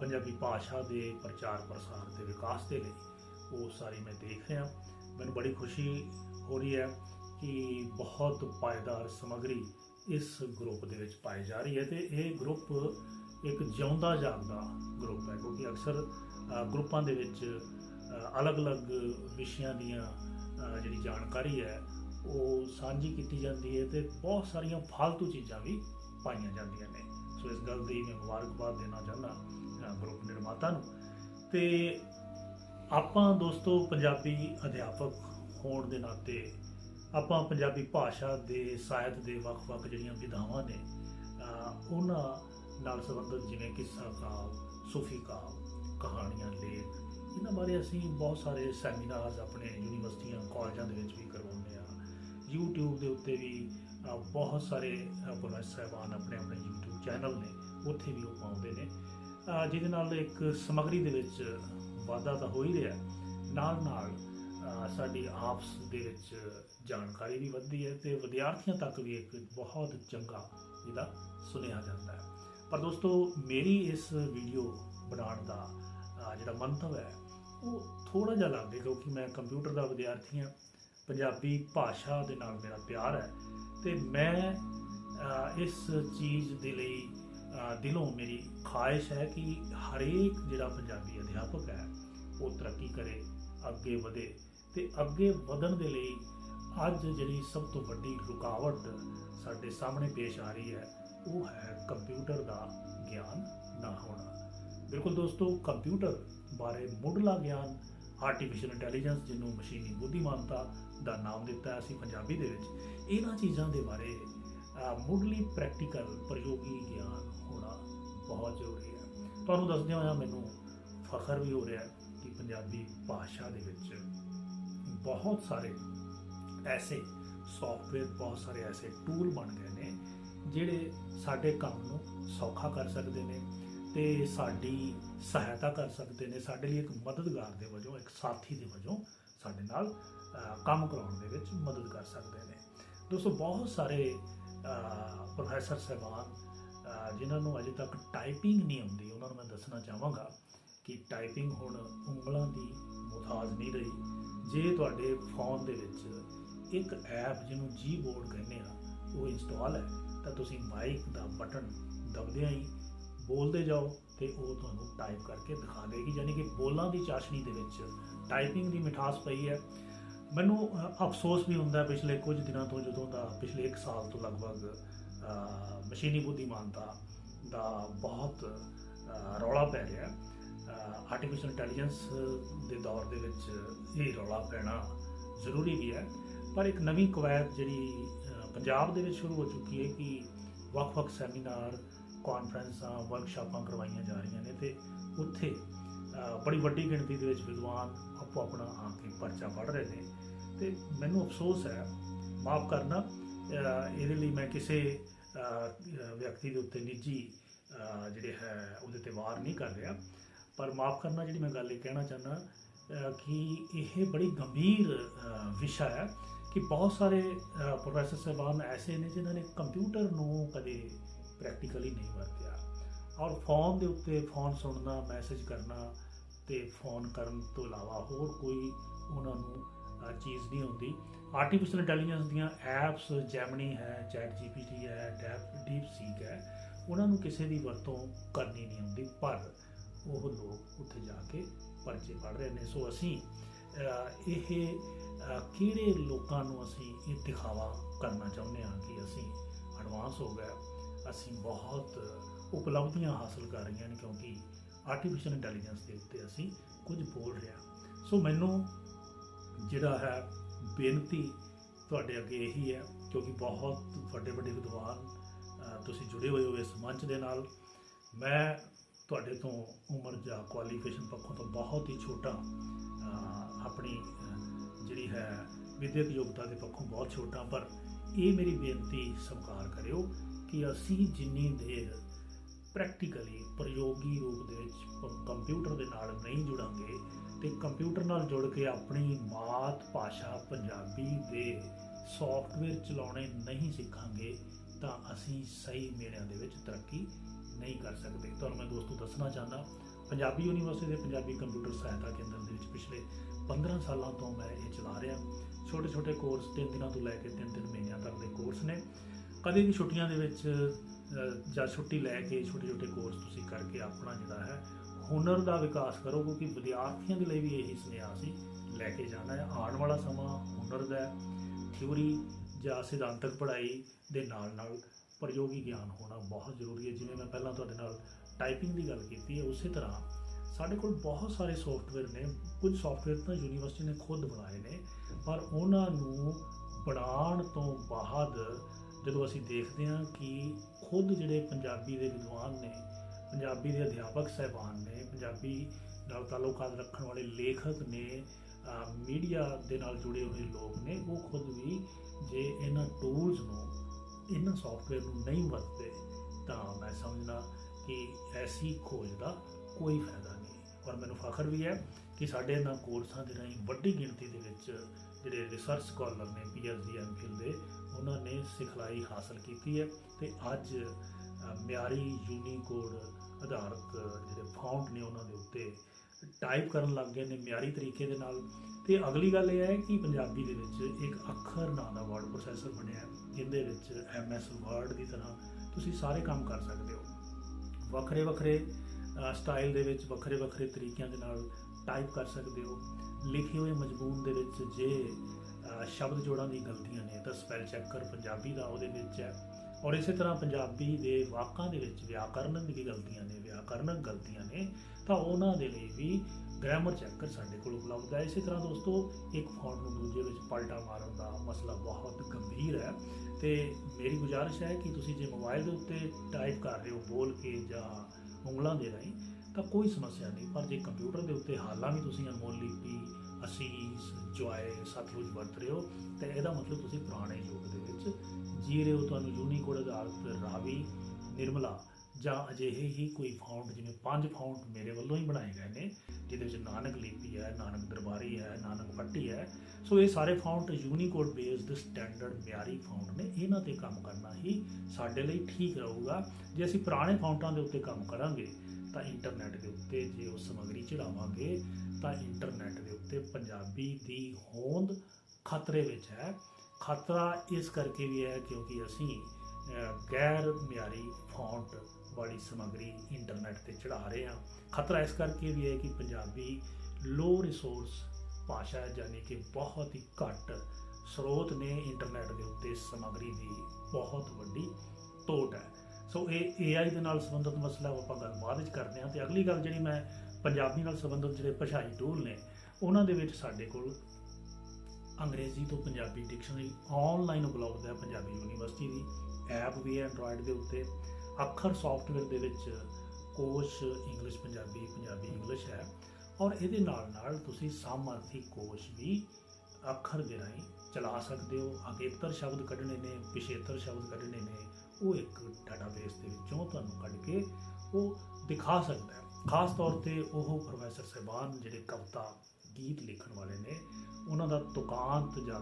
ਪੰਜਾਬੀ ਭਾਸ਼ਾ ਦੇ ਪ੍ਰਚਾਰ ਪ੍ਰਸਾਰ ਦੇ ਵਿਕਾਸ ਦੇ ਲਈ, ਉਹ ਸਾਰੀ ਮੈਂ ਦੇਖ ਰਿਹਾ। ਮੈਨੂੰ ਬੜੀ ਖੁਸ਼ੀ ਹੋ ਰਹੀ ਹੈ ਕਿ ਬਹੁਤ ਪਾਇਦਾਰ ਸਮੱਗਰੀ ਇਸ ਗਰੁੱਪ ਦੇ ਵਿੱਚ ਪਾਈ ਜਾ ਰਹੀ ਹੈ ਤੇ ਇਹ ਗਰੁੱਪ ਇੱਕ ਜਿਉਂਦਾ ਜਾਗਦਾ ਗਰੁੱਪ ਹੈ ਕਿਉਂਕਿ ਅਕਸਰ ਗਰੁੱਪਾਂ ਦੇ ਵਿੱਚ ਅਲੱਗ-ਅਲੱਗ ਵਿਸ਼ਿਆਂ ਦੀਆਂ ਜਿਹੜੀ ਜਾਣਕਾਰੀ ਹੈ, ਉਹ ਸਾਂਝੀ ਕੀਤੀ ਜਾਂਦੀ ਹੈ ਤੇ ਬਹੁਤ ਸਾਰੀਆਂ ਫालतू ਚੀਜ਼ਾਂ ਵੀ ਪਾਈਆਂ ਜਾਂਦੀਆਂ ਨੇ। ਸੋ ਇਸ ਗੱਲ ਦੀ ਮੈਂ ਮੁਬਾਰਕਬਾਦ ਦੇਣਾ ਚਾਹੁੰਦਾ ਗਰੁੱਪ ਨਿਰਮਾਤਾ ਨੂੰ। ਤੇ ਆਪਾਂ ਦੋਸਤੋ, ਪੰਜਾਬੀ ਅਧਿਆਪਕ ਹੋਣ ਦੇ ਨਾਤੇ ਆਪਾਂ ਪੰਜਾਬੀ ਭਾਸ਼ਾ ਦੇ ਸਾਹਿਤ ਦੇ ਵੱਖ-ਵੱਖ ਜਿਹੜੀਆਂ ਵਿਧਾਵਾਂ ਨੇ ਉਹਨਾਂ ਨਾਲ ਸੰਬੰਧਿਤ ਜਿਵੇਂ ਕਿੱਸਾ ਕਾਵ, ਸੂਫੀ ਕਾਵ, ਕਹਾਣੀਆਂ, ਲੇਖ, ਇਹਨਾਂ ਬਾਰੇ ਅਸੀਂ ਬਹੁਤ ਸਾਰੇ ਸੈਮੀਨਾਰਸ ਆਪਣੇ ਯੂਨੀਵਰਸਿਟੀਆਂ, ਕਾਲਜਾਂ ਦੇ ਵਿੱਚ ਵੀ ਕਰਵਾਉਂਦੇ ਆ YouTube ਦੇ ਉੱਤੇ ਵੀ ਬਹੁਤ ਸਾਰੇ ਪ੍ਰੋਫੈਸਰ ਸਾਹਿਬਾਨ ਆਪਣੇ ਆਪਣੇ YouTube ਚੈਨਲ ਨੇ, ਉੱਥੇ ਵੀ ਉਹ ਪਾਉਂਦੇ ਨੇ। ਜਿਹਦੇ ਨਾਲ ਇੱਕ ਸਮੱਗਰੀ ਦੇ ਵਿੱਚ ਵਾਧਾ ਤਾਂ ਹੋ ਹੀ ਰਿਹਾ। ਨਾਲ ਨਾਲ ਸਾਡੀ ਆਪਸ ਦੇ ਵਿੱਚ ਜਾਣਕਾਰੀ ਵੀ ਵੱਧਦੀ ਹੈ ਤੇ ਵਿਦਿਆਰਥੀਆਂ ਤੱਕ ਵੀ ਇੱਕ ਬਹੁਤ ਚੰਗਾ ਇਹਦਾ ਸੁਨੇਹਾ ਜਾਂਦਾ ਹੈ। ਪਰ ਦੋਸਤੋ, ਮੇਰੀ ਇਸ ਵੀਡੀਓ ਬਣਾਉਣ ਦਾ ਜਿਹੜਾ ਮੰਤਵ ਹੈ, ਉਹ ਥੋੜਾ ਜਿਹਾ ਲੱਗਦਾ ਕਿਉਂਕਿ ਮੈਂ ਕੰਪਿਊਟਰ ਦਾ ਵਿਦਿਆਰਥੀ ਹਾਂ, ਪੰਜਾਬੀ ਭਾਸ਼ਾ ਦੇ ਨਾਲ ਮੇਰਾ ਪਿਆਰ ਹੈ ਤੇ ਮੈਂ ਇਸ ਚੀਜ਼ ਦੇ ਲਈ ਦਿਲੋਂ ਮੇਰੀ ਖਾਹਿਸ਼ ਹੈ ਕਿ ਹਰੇਕ ਜਿਹੜਾ ਪੰਜਾਬੀ ਅਧਿਆਪਕ ਹੈ, ਉਹ ਤਰੱਕੀ ਕਰੇ, ਅੱਗੇ ਵਧੇ ਤੇ ਅੱਗੇ ਵਧਣ ਦੇ ਲਈ ਅੱਜ ਜਿਹੜੀ ਸਭ ਤੋਂ ਵੱਡੀ ਰੁਕਾਵਟ ਸਾਡੇ ਸਾਹਮਣੇ ਪੇਸ਼ ਆ ਰਹੀ ਹੈ, ਉਹ ਹੈ ਕੰਪਿਊਟਰ ਦਾ ਗਿਆਨ ਨਾ ਹੋਣਾ। ਬਿਲਕੁਲ ਦੋਸਤੋ, ਕੰਪਿਊਟਰ ਬਾਰੇ ਮੁੱਢਲਾ ਗਿਆਨ ਆਰਟੀਫੀਸ਼ੀਅਲ ਇੰਟੈਲੀਜੈਂਸ ਜਿਹਨੂੰ ਮਸ਼ੀਨੀ ਬੁੱਧੀਮਾਨਤਾ ਦਾ ਨਾਮ ਦਿੱਤਾ ਅਸੀਂ ਪੰਜਾਬੀ ਦੇ ਵਿੱਚ, ਇਹਨਾਂ ਚੀਜ਼ਾਂ ਦੇ ਬਾਰੇ ਮੁੱਢਲੀ ਪ੍ਰੈਕਟੀਕਲ ਪ੍ਰਯੋਗੀ ਗਿਆਨ ਹੋਣਾ ਬਹੁਤ ਜ਼ਰੂਰੀ ਹੈ। ਤੁਹਾਨੂੰ ਦੱਸਦਿਆਂ ਹੋਇਆ ਮੈਨੂੰ ਫਖਰ ਵੀ ਹੋ ਰਿਹਾ ਕਿ ਪੰਜਾਬੀ ਭਾਸ਼ਾ ਦੇ ਵਿੱਚ ਬਹੁਤ ਸਾਰੇ ਐਸੇ ਸੌਫਟਵੇਅਰ ਬਹੁਤ ਸਾਰੇ ਐਸੇ ਟੂਲ ਬਣ ਗਏ ਨੇ, ਜਿਹੜੇ ਸਾਡੇ ਕੰਮ ਨੂੰ ਸੌਖਾ ਕਰ ਸਕਦੇ ਨੇ ਤੇ ਸਾਡੀ ਸਹਾਇਤਾ ਕਰ ਸਕਦੇ ਨੇ, ਸਾਡੇ ਲਈ ਇੱਕ ਮਦਦਗਾਰ ਦੇ ਵਜੋਂ, ਇੱਕ ਸਾਥੀ ਦੇ ਵਜੋਂ ਸਾਡੇ ਨਾਲ ਕੰਮ ਕਰਾਉਣ ਦੇ ਵਿੱਚ ਮਦਦ ਕਰ ਸਕਦੇ ਨੇ। ਦੋਸਤੋ, ਬਹੁਤ ਸਾਰੇ ਪ੍ਰੋਫੈਸਰ ਸਾਹਿਬਾਨ ਜਿਨ੍ਹਾਂ ਨੂੰ ਅਜੇ ਤੱਕ ਟਾਈਪਿੰਗ ਨਹੀਂ ਆਉਂਦੀ, ਉਹਨਾਂ ਨੂੰ ਮੈਂ ਦੱਸਣਾ ਚਾਹਾਂਗਾ ਕਿ ਟਾਈਪਿੰਗ ਹੁਣ ਉਂਗਲਾਂ ਦੀ ਮੁਤਾਜ ਨਹੀਂ ਰਹੀ। ਜੇ ਤੁਹਾਡੇ ਫੋਨ ਦੇ ਵਿੱਚ ਇੱਕ ਐਪ ਜਿਹਨੂੰ ਜੀ ਬੋਰਡ ਕਹਿੰਦੇ ਆ, ਉਹ ਇੰਸਟਾਲ ਹੈ, ਤਾਂ ਤੁਸੀਂ ਮਾਈਕ ਦਾ ਬਟਨ ਦਬਦਿਆਂ ਹੀ ਬੋਲਦੇ ਜਾਓ ਤੇ ਉਹ ਤੁਹਾਨੂੰ ਟਾਈਪ ਕਰਕੇ ਦਿਖਾ ਦੇਗੀ। ਯਾਨੀ ਕਿ ਬੋਲਾਂ ਦੀ ਚਾਸ਼ਨੀ ਦੇ ਵਿੱਚ ਟਾਈਪਿੰਗ ਦੀ ਮਿਠਾਸ ਪਈ ਹੈ। ਮੈਨੂੰ ਅਫਸੋਸ ਵੀ ਹੁੰਦਾ ਪਿਛਲੇ ਕੁਝ ਦਿਨਾਂ ਤੋਂ, ਜਦੋਂ ਦਾ ਪਿਛਲੇ 1 ਸਾਲ ਤੋਂ ਲਗਭਗ ਮਸ਼ੀਨੀ ਬੁੱਧੀਮਾਨਤਾ ਦਾ ਬਹੁਤ ਰੌਲਾ ਪੈ ਰਿਹਾ। ਆਰਟੀਫੀਸ਼ੀਅਲ ਇੰਟੈਲੀਜੈਂਸ ਦੇ ਦੌਰ ਦੇ ਵਿੱਚ ਇਹ ਰੌਲਾ ਪੈਣਾ ਜ਼ਰੂਰੀ ਵੀ ਹੈ। ਪਰ ਇੱਕ ਨਵੀਂ ਕਵਾਇਦ ਜਿਹੜੀ ਪੰਜਾਬ ਦੇ ਵਿੱਚ ਸ਼ੁਰੂ ਹੋ ਚੁੱਕੀ ਹੈ ਕਿ ਵੱਖ-ਵੱਖ ਸੈਮੀਨਾਰ ਕਾਨਫਰੰਸਾਂ ਵਰਕਸ਼ਾਪਾਂ ਕਰਵਾਈਆਂ ਜਾ ਰਹੀਆਂ ਨੇ ਤੇ ਉੱਥੇ ਬੜੀ ਵੱਡੀ ਗਿਣਤੀ ਦੇ ਵਿੱਚ ਵਿਦਵਾਨ ਆਪੋ ਆਪਣਾ ਆ ਕੇ ਪਰਚਾ ਪੜ੍ਹ ਰਹੇ ਨੇ। ਤੇ ਮੈਨੂੰ ਅਫਸੋਸ ਹੈ, ਮਾਫ ਕਰਨਾ ਇਹਦੇ ਲਈ ਮੈਂ ਕਿਸੇ ਵਿਅਕਤੀ ਦੇ ਉੱਤੇ ਨਿੱਜੀ ਜਿਹੜੇ ਹੈ, ਉਹਦੇ ਤੇ ਵਾਰ ਨਹੀਂ ਕਰ ਰਿਹਾ। ਪਰ ਮਾਫ ਕਰਨਾ ਜਿਹੜੀ ਮੈਂ ਗੱਲ ਇਹ ਕਹਿਣਾ ਚਾਹੁੰਦਾ ਕਿ ਇਹ ਬੜੀ ਗੰਭੀਰ ਵਿਸ਼ਾ ਹੈ ਕਿ ਬਹੁਤ ਸਾਰੇ ਪ੍ਰੋਫੈਸਰ ਸਾਹਿਬਾਨ ਐਸੇ ਨੇ ਜਿਨ੍ਹਾਂ ਨੇ ਕੰਪਿਊਟਰ ਨੂੰ ਕਦੇ ਪ੍ਰੈਕਟੀਕਲੀ ਨਹੀਂ ਵਰਤਿਆ। ਔਰ ਫੋਨ ਦੇ ਉੱਤੇ ਫੋਨ ਸੁਣਨਾ, ਮੈਸੇਜ ਕਰਨਾ ਤੇ ਫੋਨ ਕਰਨ ਤੋਂ ਇਲਾਵਾ ਹੋਰ ਕੋਈ ਉਹਨਾਂ ਨੂੰ ਚੀਜ਼ ਨਹੀਂ ਹੁੰਦੀ। ਆਰਟੀਫੀਸ਼ੀਅਲ ਇੰਟੈਲੀਜੈਂਸ ਦੀਆਂ ਐਪਸ ਜੈਮਨੀ ਹੈ ਚੈਟ ਜੀਪੀਟੀ ਹੈ ਡੈਪ ਡੀਪ ਸੀਕ ਹੈ, ਉਹਨਾਂ ਨੂੰ ਕਿਸੇ ਦੀ ਵਰਤੋਂ ਕਰਨੀ ਨਹੀਂ ਹੁੰਦੀ। ਪਰ ਉਹ ਲੋਕ ਉੱਥੇ ਜਾ ਕੇ ਪਰਚੇ ਪੜ ਰਹੇ ਨੇ। ਸੋ ਅਸੀਂ ਇਹ ਕਿਹੜੇ ਲੋਕਾਂ ਨੂੰ ਅਸੀਂ ਇਹ ਦਿਖਾਵਾ ਕਰਨਾ ਚਾਹੁੰਦੇ ਹਾਂ ਕਿ ਅਸੀਂ ਐਡਵਾਂਸ ਹੋ ਗਏ। ਅਸੀਂ ਬਹੁਤ ਉਪਲਬਧੀਆਂ ਹਾਸਲ ਕਰ ਰਹੀਆਂ ਨੇ ਕਿਉਂਕਿ ਆਰਟੀਫੀਸ਼ੀਅਲ ਇੰਟੈਲੀਜੈਂਸ ਦੇ ਉੱਤੇ ਅਸੀਂ ਕੁਝ ਬੋਲ ਰਿਹਾ ਸੋ ਮੈਨੂੰ ਜਿਹੜਾ ਹੈ, ਬੇਨਤੀ ਤੁਹਾਡੇ ਅੱਗੇ ਇਹੀ ਹੈ ਕਿਉਂਕਿ ਬਹੁਤ ਵੱਡੇ ਵੱਡੇ ਵਿਦਵਾਨ ਤੁਸੀਂ ਜੁੜੇ ਹੋਏ ਹੋ ਇਸ ਮੰਚ ਦੇ ਨਾਲ। ਮੈਂ ਤੁਹਾਡੇ ਤੋਂ ਉਮਰ ਜਾਂ ਕੁਆਲੀਫਿਕੇਸ਼ਨ ਪੱਖੋਂ ਤੋਂ ਬਹੁਤ ਹੀ ਛੋਟਾ ਆਪਣੀ ਜਿਹੜੀ ਹੈ ਵਿਦਿਅਕ ਯੋਗਤਾ ਦੇ ਪੱਖੋਂ ਬਹੁਤ ਛੋਟਾ, ਪਰ ਇਹ ਮੇਰੀ ਬੇਨਤੀ ਸਵੀਕਾਰ ਕਰਿਓ ਕਿ ਅਸੀਂ ਜਿੰਨੀ ਦੇਰ ਪ੍ਰੈਕਟੀਕਲੀ ਪ੍ਰਯੋਗੀ ਰੂਪ ਦੇ ਵਿੱਚ ਕੰਪਿਊਟਰ ਦੇ ਨਾਲ ਨਹੀਂ ਜੁੜਾਂਗੇ ਤੇ ਕੰਪਿਊਟਰ ਨਾਲ ਜੁੜ ਕੇ ਆਪਣੀ ਮਾਤ ਭਾਸ਼ਾ ਪੰਜਾਬੀ ਦੇ ਸੌਫਟਵੇਅਰ ਚਲਾਉਣੇ ਨਹੀਂ ਸਿੱਖਾਂਗੇ, ਤਾਂ ਅਸੀਂ ਸਹੀ ਮੇਲਿਆਂ ਦੇ ਵਿੱਚ ਤਰੱਕੀ ਨਹੀਂ ਕਰ ਸਕਦੇ। ਤੁਹਾਨੂੰ ਮੈਂ ਦੋਸਤੋ ਦੱਸਣਾ ਚਾਹੁੰਦਾ, ਪੰਜਾਬੀ ਯੂਨੀਵਰਸਿਟੀ ਦੇ ਪੰਜਾਬੀ ਕੰਪਿਊਟਰ ਸਹਾਇਤਾ ਕੇਂਦਰ ਦੇ ਵਿੱਚ ਪਿਛਲੇ 15 ਸਾਲਾਂ ਤੋਂ ਮੈਂ ਇਹ ਚਲਾ ਰਿਹਾ। ਛੋਟੇ ਛੋਟੇ ਕੋਰਸ ਤਿੰਨ ਦਿਨਾਂ ਤੋਂ ਲੈ ਕੇ ਤਿੰਨ ਤਿੰਨ ਮਹੀਨਿਆਂ ਤੱਕ ਦੇ ਕੋਰਸ ਨੇ। ਕਦੇ ਵੀ ਛੁੱਟੀਆਂ ਦੇ ਵਿੱਚ ਜਾਂ ਛੁੱਟੀ ਲੈ ਕੇ ਛੋਟੇ ਛੋਟੇ ਕੋਰਸ ਤੁਸੀਂ ਕਰਕੇ ਆਪਣਾ ਜਿਹੜਾ ਹੈ, ਹੁਨਰ ਦਾ ਵਿਕਾਸ ਕਰੋ, ਕਿਉਂਕਿ ਵਿਦਿਆਰਥੀਆਂ ਦੇ ਲਈ ਵੀ ਇਹੀ ਸੁਨੇਹਾ ਸੀ, ਲੈ ਕੇ ਜਾਣਾ ਹੈ। ਆਉਣ ਵਾਲਾ ਸਮਾਂ ਹੁਨਰ ਦਾ ਹੈ ਥਿਊਰੀ ਜਾਂ ਸਿਧਾਂਤਕ ਪੜ੍ਹਾਈ ਦੇ ਨਾਲ ਨਾਲ ਪ੍ਰਯੋਗੀ ਗਿਆਨ ਹੋਣਾ ਬਹੁਤ ਜ਼ਰੂਰੀ ਹੈ। ਜਿਵੇਂ ਮੈਂ ਪਹਿਲਾਂ ਤੁਹਾਡੇ ਨਾਲ ਟਾਈਪਿੰਗ ਦੀ ਗੱਲ ਕੀਤੀ ਹੈ, ਉਸੇ ਤਰ੍ਹਾਂ ਸਾਡੇ ਕੋਲ ਬਹੁਤ ਸਾਰੇ ਸੌਫਟਵੇਅਰ ਨੇ। ਕੁਝ ਸੌਫਟਵੇਅਰ ਤਾਂ ਯੂਨੀਵਰਸਿਟੀ ਨੇ ਖੁਦ ਬਣਾਏ ਨੇ, ਪਰ ਉਹਨਾਂ ਨੂੰ ਬਣਾਉਣ ਤੋਂ ਬਾਅਦ ਜਦੋਂ ਅਸੀਂ ਦੇਖਦੇ ਹਾਂ ਕਿ ਖੁਦ ਜਿਹੜੇ ਪੰਜਾਬੀ ਦੇ ਵਿਦਵਾਨ ਨੇ, ਪੰਜਾਬੀ ਦੇ ਅਧਿਆਪਕ ਸਹਿਬਾਨ ਨੇ, ਪੰਜਾਬੀ ਨਾਲ ਤਾਲੁਕਾਤ ਰੱਖਣ ਵਾਲੇ ਲੇਖਕ ਨੇ ਮੀਡੀਆ ਦੇ ਨਾਲ ਜੁੜੇ ਹੋਏ ਲੋਕ ਨੇ, ਉਹ ਖੁਦ ਵੀ ਜੇ ਇਹਨਾਂ ਟੂਲਸ ਨੂੰ ਇਹਨਾਂ ਸੌਫਟਵੇਅਰ ਨੂੰ ਨਹੀਂ ਵਰਤਦੇ, ਤਾਂ ਮੈਂ ਸਮਝਦਾ ਕਿ ਐਸੀ ਖੋਜ ਦਾ ਕੋਈ ਫਾਇਦਾ ਨਹੀਂ। ਔਰ ਮੈਨੂੰ ਫਖਰ ਵੀ ਹੈ ਕਿ ਸਾਡੇ ਇਹਨਾਂ ਕੋਰਸਾਂ ਦੇ ਰਾਹੀਂ ਵੱਡੀ ਗਿਣਤੀ ਦੇ ਵਿੱਚ ਜਿਹੜੇ ਰਿਸਰਚ ਸਕਾਲਰ ਨੇ ਪੀਐਚਡੀ ਐਮਫਿਲ ਦੇ, ਉਹਨਾਂ ਨੇ ਸਿਖਲਾਈ ਹਾਸਲ ਕੀਤੀ ਹੈ ਤੇ ਅੱਜ ਮਿਆਰੀ ਯੂਨੀਕੋਡ ਆਧਾਰਿਤ ਜਿਹੜੇ ਫਾਉਂਟ ਨੇ ਉਹਨਾਂ ਦੇ ਉੱਤੇ ਟਾਈਪ ਕਰਨ ਲੱਗ ਗਏ ਨੇ ਮਿਆਰੀ ਤਰੀਕੇ ਦੇ ਨਾਲ। ਤੇ ਅਗਲੀ ਗੱਲ ਇਹ ਹੈ ਕਿ ਪੰਜਾਬੀ ਦੇ ਵਿੱਚ ਇੱਕ ਅੱਖਰ ਨਾਂ ਦਾ ਵਰਡ ਪ੍ਰੋਸੈਸਰ ਬਣਿਆ ਜਿਹਦੇ ਵਿੱਚ ਐਮਐਸ ਵਰਡ ਦੀ ਤਰ੍ਹਾਂ ਤੁਸੀਂ ਸਾਰੇ ਕੰਮ ਕਰ ਸਕਦੇ ਹੋ। ਵੱਖਰੇ ਵੱਖਰੇ ਸਟਾਈਲ ਦੇ ਵਿੱਚ ਵੱਖਰੇ ਵੱਖਰੇ ਤਰੀਕਿਆਂ ਦੇ ਨਾਲ ਟਾਈਪ ਕਰ ਸਕਦੇ ਹੋ। ਲਿਖੇ ਹੋਏ ਮਜ਼ਮੂਨ ਦੇ ਵਿੱਚ ਜੇ ਸ਼ਬਦ ਜੋੜਾਂ ਦੀ ਗਲਤੀਆਂ ਨੇ ਤਾਂ ਸਪੈਲ ਚੈੱਕਰ ਪੰਜਾਬੀ ਦਾ ਉਹਦੇ ਵਿੱਚ ਹੈ। ਔਰ ਇਸੇ ਤਰ੍ਹਾਂ ਪੰਜਾਬੀ ਦੇ ਵਾਕਾਂ ਦੇ ਵਿੱਚ ਵਿਆਕਰਨ ਦੀ ਗਲਤੀਆਂ ਨੇ ਵਿਆਕਰਨਕ ਗਲਤੀਆਂ ਨੇ ਤਾਂ ਉਹਨਾਂ ਦੇ ਲਈ ਵੀ ਗ੍ਰਾਮਰ ਚੈੱਕਰ ਸਾਡੇ ਕੋਲ ਉਪਲਬਧ ਹੈ। ਇਸੇ ਤਰ੍ਹਾਂ ਦੋਸਤੋ, ਇੱਕ ਫੌਂਟ ਨੂੰ ਦੂਜੇ ਵਿੱਚ ਪਲਟਾ ਮਾਰਨ ਦਾ ਮਸਲਾ ਬਹੁਤ ਗੰਭੀਰ ਹੈ ਤੇ ਮੇਰੀ ਗੁਜ਼ਾਰਿਸ਼ ਹੈ ਕਿ ਤੁਸੀਂ ਜੇ ਮੋਬਾਈਲ ਦੇ ਉੱਤੇ ਟਾਈਪ ਕਰ ਰਹੇ ਹੋ ਬੋਲ ਕੇ ਜਾਂ ਉਂਗਲਾਂ ਦੇ ਰਾਹੀਂ, ਤਾਂ ਕੋਈ ਸਮੱਸਿਆ ਨਹੀਂ। ਪਰ ਜੇ ਕੰਪਿਊਟਰ ਦੇ ਉੱਤੇ ਹਾਲਾਂ ਵੀ ਤੁਸੀਂ ਅਨਮੋਲ ਲਿਪੀ ਅਸੀਸ ਜੁਆਏ ਸਤਲੁਜ ਵਰਤ ਰਹੇ ਹੋ, ਤਾਂ ਇਹਦਾ ਮਤਲਬ ਤੁਸੀਂ ਪੁਰਾਣੇ ਯੁੱਗ ਦੇ ਵਿੱਚ ਜੀ ਰਹੇ ਹੋ। ਤੁਹਾਨੂੰ ਯੂਨੀਕੋਡ ਆਧਾਰਿਤ ਰਾਵੀ, ਨਿਰਮਲਾ ਜਾਂ ਅਜਿਹੇ ਹੀ ਕੋਈ ਫਾਉਂਟ ਜਿਵੇਂ ਪੰਜ ਫਾਉਂਟ ਮੇਰੇ ਵੱਲੋਂ ਹੀ ਬਣਾਏ ਗਏ ਨੇ, ਜਿਹਦੇ ਵਿੱਚ ਨਾਨਕ ਲਿਪੀ ਹੈ, ਨਾਨਕ ਦਰਬਾਰੀ ਹੈ, ਨਾਨਕ ਪੱਟੀ ਹੈ। ਸੋ ਇਹ ਸਾਰੇ ਫਾਉਂਟ ਯੂਨੀਕੋਡ ਬੇਸਡ ਸਟੈਂਡਰਡ ਮਿਆਰੀ ਫਾਉਂਟ ਨੇ, ਇਹਨਾਂ ਤੇ ਕੰਮ ਕਰਨਾ ਹੀ ਸਾਡੇ ਲਈ ਠੀਕ ਰਹੂਗਾ। ਜੇ ਅਸੀਂ ਪੁਰਾਣੇ ਫਾਉਂਟਾਂ ਦੇ ਉੱਤੇ ਕੰਮ ਕਰਾਂਗੇ, ਤਾਂ ਇੰਟਰਨੈਟ ਦੇ ਉੱਤੇ ਜੇ ਉਹ ਸਮੱਗਰੀ ਚੜਾਵਾਂਗੇ ਤਾਂ ਇੰਟਰਨੈਟ ਦੇ ਉੱਤੇ ਪੰਜਾਬੀ ਦੀ ਹੋਂਦ ਖਤਰੇ ਵਿੱਚ ਹੈ। ਖਤਰਾ ਇਸ ਕਰਕੇ ਵੀ ਹੈ ਕਿਉਂਕਿ ਅਸੀਂ ਗੈਰ ਮਿਆਰੀ ਫੌਂਟ ਵਾਲੀ ਸਮੱਗਰੀ ਇੰਟਰਨੈਟ ਤੇ ਚੜਾ ਰਹੇ ਹਾਂ। ਖਤਰਾ ਇਸ ਕਰਕੇ ਵੀ ਹੈ ਕਿ ਪੰਜਾਬੀ ਲੋ ਰਿਸੋਰਸ ਭਾਸ਼ਾ ਹੈ ਯਾਨੀ ਕਿ ਬਹੁਤ ਹੀ ਘੱਟ ਸਰੋਤ ਨੇ ਇੰਟਰਨੈਟ ਦੇ ਉੱਤੇ ਸਮੱਗਰੀ ਦੀ। ਬਹੁਤ ਵੱਡੀ ਤੋਟ ਹੈ। ਸੋ ਇਹ AI ਦੇ ਨਾਲ ਸੰਬੰਧਿਤ ਮਸਲਾ ਉਹ ਆਪਾਂ ਗੱਲ ਬਾਅਦ ਵਿੱਚ ਕਰਦੇ ਹਾਂ। ਤੇ ਅਗਲੀ ਗੱਲ ਜਿਹੜੀ ਮੈਂ ਪੰਜਾਬੀ ਨਾਲ ਸੰਬੰਧਿਤ ਜਿਹੜੇ ਭਾਸ਼ਾਈ ਟੂਲ ਨੇ, ਉਹਨਾਂ ਦੇ ਵਿੱਚ ਸਾਡੇ ਕੋਲ ਅੰਗਰੇਜ਼ੀ ਤੋਂ ਪੰਜਾਬੀ ਡਿਕਸ਼ਨਰੀ ਆਨਲਾਈਨ ਉਪਲਬਧ ਹੈ, ਪੰਜਾਬੀ ਯੂਨੀਵਰਸਿਟੀ ਦੀ। ਐਪ ਵੀ ਹੈ ਐਂਡਰੋਇਡ ਦੇ ਉੱਤੇ। ਅੱਖਰ ਸੌਫਟਵੇਅਰ ਦੇ ਵਿੱਚ ਕੋਸ਼ ਇੰਗਲਿਸ਼ ਪੰਜਾਬੀ ਪੰਜਾਬੀ ਇੰਗਲਿਸ਼ ਹੈ। ਔਰ ਇਹਦੇ ਨਾਲ ਨਾਲ ਤੁਸੀਂ ਸਾਮਰਥੀ ਕੋਸ਼ ਵੀ ਅੱਖਰ ਦੇ ਰਾਹੀਂ ਚਲਾ ਸਕਦੇ ਹੋ। ਅਗੇਤਰ ਸ਼ਬਦ ਕੱਢਣੇ ਨੇ, ਪਿਛੇਤਰ ਸ਼ਬਦ ਕੱਢਣੇ ਨੇ, ਉਹ ਇੱਕ ਡਾਟਾਬੇਸ ਦੇ ਵਿੱਚੋਂ ਤੁਹਾਨੂੰ ਕੱਢ ਕੇ ਉਹ ਦਿਖਾ ਸਕਦਾ ਹੈ। ਖਾਸ ਤੌਰ ਤੇ ਉਹ ਪ੍ਰੋਫੈਸਰ ਸਹਿਬਾਨ ਜਿਹੜੇ ਕਵਿਤਾ ਗੀਤ ਲਿਖਣ ਵਾਲੇ ਨੇ, ਉਹਨਾਂ ਦਾ ਤੁਕਾਂਤ ਜਾਂ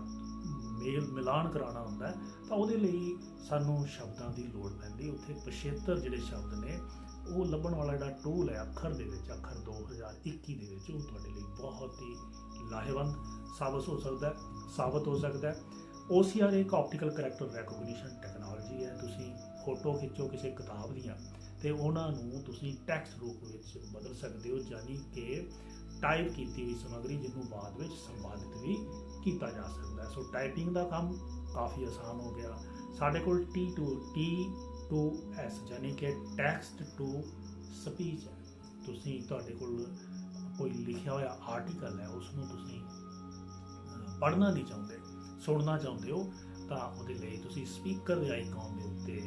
ਮੇਲ ਮਿਲਾਨ ਕਰਾਉਣਾ ਹੁੰਦਾ ਤਾਂ ਉਹਦੇ ਲਈ ਸਾਨੂੰ ਸ਼ਬਦਾਂ ਦੀ ਲੋੜ ਪੈਂਦੀ ਉੱਥੇ ਪਿਛੇਤਰ ਜਿਹੜੇ ਸ਼ਬਦ ਨੇ, ਉਹ ਲੱਭਣ ਵਾਲਾ ਜਿਹੜਾ ਟੂਲ ਹੈ, ਅੱਖਰ ਦੇ ਵਿੱਚ, ਅੱਖਰ 2021 ਦੇ ਵਿੱਚ, ਉਹ ਤੁਹਾਡੇ ਲਈ ਬਹੁਤ ਹੀ ਲਾਹੇਵੰਦ ਸਾਬਤ ਹੋ ਸਕਦਾ ਸਾਬਤ ਹੋ ਸਕਦਾ ਹੈ। OCR ਇੱਕ ਆਪਟੀਕਲ ਕਰੈਕਟਰ ਰੈਕੋਗਨੀਸ਼ਨ ਟੈਕਨੋਲੋਜੀ ਹੈ। ਤੁਸੀਂ ਫੋਟੋ ਖਿੱਚੋ ਕਿਸੇ ਕਿਤਾਬ ਦੀਆਂ ਤੇ ਉਹਨਾਂ ਨੂੰ ਤੁਸੀਂ ਟੈਕਸਟ ਰੂਪ ਵਿੱਚ ਬਦਲ ਸਕਦੇ ਹੋ ਯਾਨੀ ਕਿ ਟਾਈਪ ਕੀਤੀ ਹੋਈ ਸਮੱਗਰੀ ਜਿਹਨੂੰ ਬਾਅਦ ਵਿੱਚ ਸੰਪਾਦਿਤ ਵੀ ਕੀਤਾ ਜਾ ਸਕਦਾ ਹੈ। ਸੋ ਟਾਈਪਿੰਗ ਦਾ ਕੰਮ ਕਾਫੀ ਆਸਾਨ ਹੋ ਗਿਆ। ਸਾਡੇ ਕੋਲ T2 T2S ਯਾਨੀ ਕਿ ਟੈਕਸਟ ਟੂ ਸਪੀਚ ਹੈ। ਤੁਸੀਂ ਤੁਹਾਡੇ ਕੋਲ ਕੋਈ ਲਿਖਿਆ ਹੋਇਆ ਆਰਟੀਕਲ ਹੈ ਉਸ ਨੂੰ ਤੁਸੀਂ ਪੜ੍ਹਨਾ ਨਹੀਂ ਚਾਹੁੰਦੇ, ਸੁਣਨਾ ਚਾਹੁੰਦੇ ਹੋ, ਤਾਂ ਉਹਦੇ ਲਈ ਤੁਸੀਂ ਸਪੀਕਰ ਦੇ ਆਈਕਨ ਦੇ ਉੱਤੇ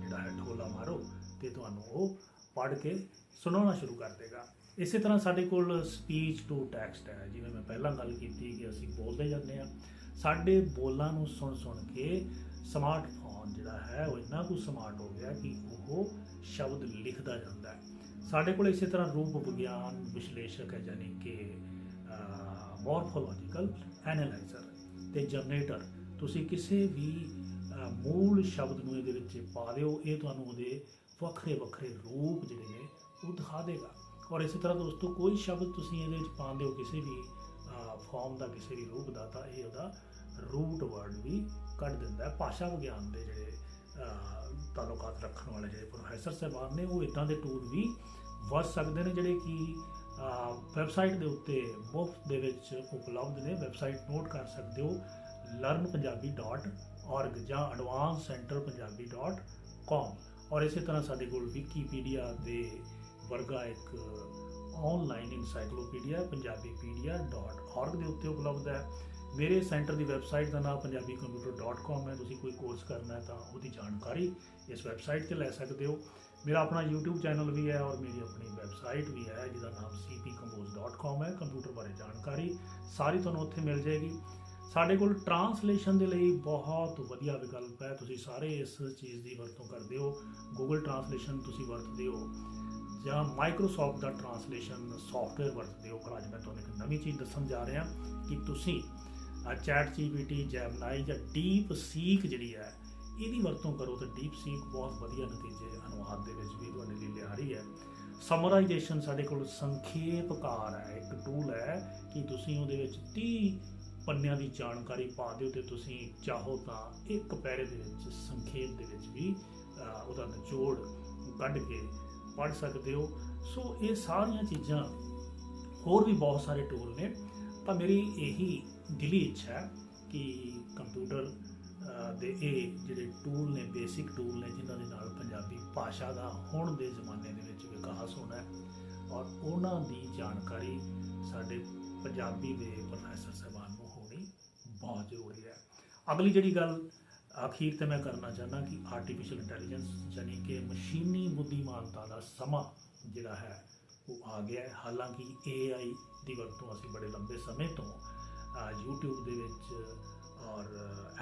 ਜਿਹੜਾ ਹੈ ਢੋਲਾ ਮਾਰੋ ਤੇ ਤੁਹਾਨੂੰ ਉਹ ਪੜ੍ਹ ਕੇ ਸੁਣਾਉਣਾ ਸ਼ੁਰੂ ਕਰ ਦੇਗਾ। ਇਸੇ ਤਰ੍ਹਾਂ ਸਾਡੇ ਕੋਲ ਸਪੀਚ ਟੂ ਟੈਕਸਟ ਹੈ। ਜਿਵੇਂ ਮੈਂ ਪਹਿਲਾਂ ਗੱਲ ਕੀਤੀ ਕਿ ਅਸੀਂ ਬੋਲਦੇ ਜਾਂਦੇ ਆ ਸਾਡੇ ਬੋਲਾਂ ਨੂੰ ਸੁਣ ਸੁਣ ਕੇ ਸਮਾਰਟਫੋਨ ਜਿਹੜਾ ਹੈ, ਉਹ ਇੰਨਾ ਕੁ ਸਮਾਰਟ ਹੋ ਗਿਆ ਕਿ ਉਹ ਸ਼ਬਦ ਲਿਖਦਾ ਜਾਂਦਾ ਹੈ। ਸਾਡੇ ਕੋਲ ਇਸੇ ਤਰ੍ਹਾਂ ਰੂਪ ਵਿਗਿਆਨ ਵਿਸ਼ਲੇਸ਼ਕ ਹੈ ਯਾਨੀ ਕਿ ਮੋਰਫੋਲੋਜੀਕਲ ਐਨਾਲਾਈਜ਼ਰ ਤੇ ਜਨਰੇਟਰ ਤੁਸੀਂ ਕਿਸੇ ਵੀ ਮੂਲ ਸ਼ਬਦ ਨੂੰ ਇਹਦੇ ਵਿੱਚ ਪਾ ਦਿਓ, ਇਹ ਤੁਹਾਨੂੰ ਉਹਦੇ ਵੱਖਰੇ ਵੱਖਰੇ ਰੂਪ ਜਿਹੜੇ ਨੇ, ਉਹ ਦਿਖਾ ਦੇਗਾ। ਔਰ ਇਸੇ ਤਰ੍ਹਾਂ ਦੋਸਤੋ, ਕੋਈ ਸ਼ਬਦ ਤੁਸੀਂ ਇਹਦੇ ਵਿੱਚ ਪਾਉਂਦੇ ਹੋ ਕਿਸੇ ਵੀ ਫਾਰਮ ਦਾ, ਕਿਸੇ ਵੀ ਰੂਪ ਦਾ, ਤਾਂ ਇਹ ਉਹਦਾ ਰੂਟ ਵਰਡ ਵੀ ਕੱਢ ਦਿੰਦਾ ਹੈ। ਭਾਸ਼ਾ ਵਿਗਿਆਨ ਦੇ ਜਿਹੜੇ ਤਾਲੁਕਾਤ ਰੱਖਣ ਵਾਲੇ ਜਿਹੜੇ ਪ੍ਰੋਫੈਸਰ ਸਾਹਿਬਾਨ ਨੇ, ਉਹ ਇਦਾਂ ਦੇ ਟੂਲ ਵੀ ਵਰਤ ਸਕਦੇ ਨੇ ਜਿਹੜੇ ਕਿ ਵੈਬਸਾਈਟ ਦੇ ਉੱਤੇ ਮੁਫਤ ਦੇ ਵਿੱਚ ਉਪਲਬਧ ਨੇ। ਵੈਬਸਾਈਟ ਨੋਟ ਕਰ ਸਕਦੇ ਹੋ learnpunjabi.org ਜਾਂ advancedcenterpunjabi.com ਔਰ ਇਸੇ ਤਰ੍ਹਾਂ ਸਾਡੇ ਕੋਲ ਵਿਕੀਪੀਡੀਆ ਦੇ ਵਰਗਾ ਇੱਕ ਆਨਲਾਈਨ ਇਨਸਾਈਕਲੋਪੀਡੀਆ ਪੰਜਾਬੀਪੀਡੀਆ.org ਦੇ ਉੱਤੇ ਉਪਲਬਧ ਹੈ। ਮੇਰੇ ਸੈਂਟਰ ਦੀ ਵੈਬਸਾਈਟ ਦਾ ਨਾਮ punjabicomputer.com ਹੈ। ਤੁਸੀਂ ਕੋਈ ਕੋਰਸ ਕਰਨਾ ਹੈ ਤਾਂ ਉਹਦੀ ਜਾਣਕਾਰੀ ਇਸ ਵੈਬਸਾਈਟ ਤੇ ਲੈ ਸਕਦੇ ਹੋ। ਮੇਰਾ ਆਪਣਾ YouTube ਚੈਨਲ ਵੀ ਹੈ ਔਰ ਮੇਰੀ ਆਪਣੀ ਵੈਬਸਾਈਟ ਵੀ ਹੈ, ਜਿਹਦਾ ਨਾਮ cpcompose.com ਹੈ। ਕੰਪਿਊਟਰ ਬਾਰੇ ਜਾਣਕਾਰੀ ਸਾਰੀ ਤੁਹਾਨੂੰ ਉੱਥੇ ਮਿਲ ਜਾਏਗੀ। ਸਾਡੇ ਕੋਲ ਟਰਾਂਸਲੇਸ਼ਨ ਦੇ ਲਈ ਬਹੁਤ ਵਧੀਆ ਵਿਕਲਪ ਹੈ। ਤੁਸੀਂ ਸਾਰੇ ਇਸ ਚੀਜ਼ ਦੀ ਵਰਤੋਂ ਕਰਦੇ ਹੋ। Google ਟਰਾਂਸਲੇਸ਼ਨ ਤੁਸੀਂ ਵਰਤਦੇ ਹੋ। ਜਾਂ ਮਾਈਕਰੋਸਾਫਟ ਦਾ ਟਰਾਂਸਲੇਸ਼ਨ ਸੌਫਟਵੇਅਰ ਵਰਤਦੇ ਹੋ ਪਰ ਅੱਜ ਮੈਂ ਤੁਹਾਨੂੰ ਇੱਕ ਨਵੀਂ ਚੀਜ਼ ਦੱਸਣ ਜਾ ਰਿਹਾ ਕਿ ਤੁਸੀਂ ਚੈਟ ਜੀਪੀਟੀ ਜੈਮਨਾਈ ਜਾਂ ਡੀਪ ਸੀਕ ਜਿਹੜੀ ਹੈ, ਇਹਦੀ ਵਰਤੋਂ ਕਰੋ ਤਾਂ ਡੀਪ ਸੀਕ ਬਹੁਤ ਵਧੀਆ ਨਤੀਜੇ ਅਨੁਵਾਦ ਦੇ ਵਿੱਚ ਵੀ ਤੁਹਾਡੇ ਲਈ ਲਿਆ ਰਹੀ ਹੈ। ਸਮਰਾਈਜੇਸ਼ਨ ਸਾਡੇ ਕੋਲ ਸੰਖੇਪਕਾਰ ਹੈ, ਇੱਕ ਟੂਲ ਹੈ ਕਿ ਤੁਸੀਂ ਉਹਦੇ ਵਿੱਚ 30 ਪੰਨਿਆਂ ਦੀ ਜਾਣਕਾਰੀ ਪਾ ਦਿਓ ਤੇ ਤੁਸੀਂ ਚਾਹੋ ਤਾਂ ਇੱਕ ਪੈਰੇ ਦੇ ਵਿੱਚ ਸੰਖੇਪ ਦੇ ਵਿੱਚ ਵੀ ਉਹਦਾ ਨਿਚੋੜ ਕੱਢ ਕੇ ਪੜ੍ਹ ਸਕਦੇ ਹੋ। ਸੋ ਇਹ ਸਾਰੀਆਂ ਚੀਜ਼ਾਂ ਹੋਰ ਵੀ ਬਹੁਤ ਸਾਰੇ ਟੂਲ ਨੇ। ਤਾਂ ਮੇਰੀ ਇਹੀ ਦਿਲੀ ਇੱਛਾ ਹੈ ਕਿ ਕੰਪਿਊਟਰ ਦੇ ਇਹ ਜਿਹੜੇ ਟੂਲ ਨੇ ਬੇਸਿਕ ਟੂਲ ਨੇ, ਜਿਨ੍ਹਾਂ ਦੇ ਨਾਲ ਪੰਜਾਬੀ ਭਾਸ਼ਾ ਦਾ ਹੁਣ ਦੇ ਜ਼ਮਾਨੇ ਦੇ ਵਿੱਚ ਵਿਕਾਸ ਹੋਣਾ ਹੈ। ਔਰ ਉਹਨਾਂ ਦੀ ਜਾਣਕਾਰੀ ਸਾਡੇ ਪੰਜਾਬੀ ਦੇ ਪ੍ਰੋਫੈਸਰ ਸਾਹਿਬਾਨ ਨੂੰ ਹੋਣੀ ਬਹੁਤ ਜ਼ਰੂਰੀ ਹੈ। ਅਗਲੀ ਜਿਹੜੀ ਗੱਲ ਅਖੀਰ ਤੇ ਮੈਂ ਕਰਨਾ ਚਾਹੁੰਦਾ ਕਿ ਆਰਟੀਫੀਸ਼ੀਅਲ ਇੰਟੈਲੀਜੈਂਸ ਯਾਨੀ ਕਿ ਮਸ਼ੀਨੀ ਬੁੱਧੀਮਾਨਤਾ ਦਾ ਸਮਾਂ ਜਿਹੜਾ ਹੈ ਉਹ ਆ ਗਿਆ ਹੈ। ਹਾਲਾਂਕਿ AI ਦੀ ਵਰਤੋਂ ਅਸੀਂ ਬੜੇ ਲੰਬੇ ਸਮੇਂ ਤੋਂ ਅ, YouTube ਦੇ ਵਿੱਚ ਔਰ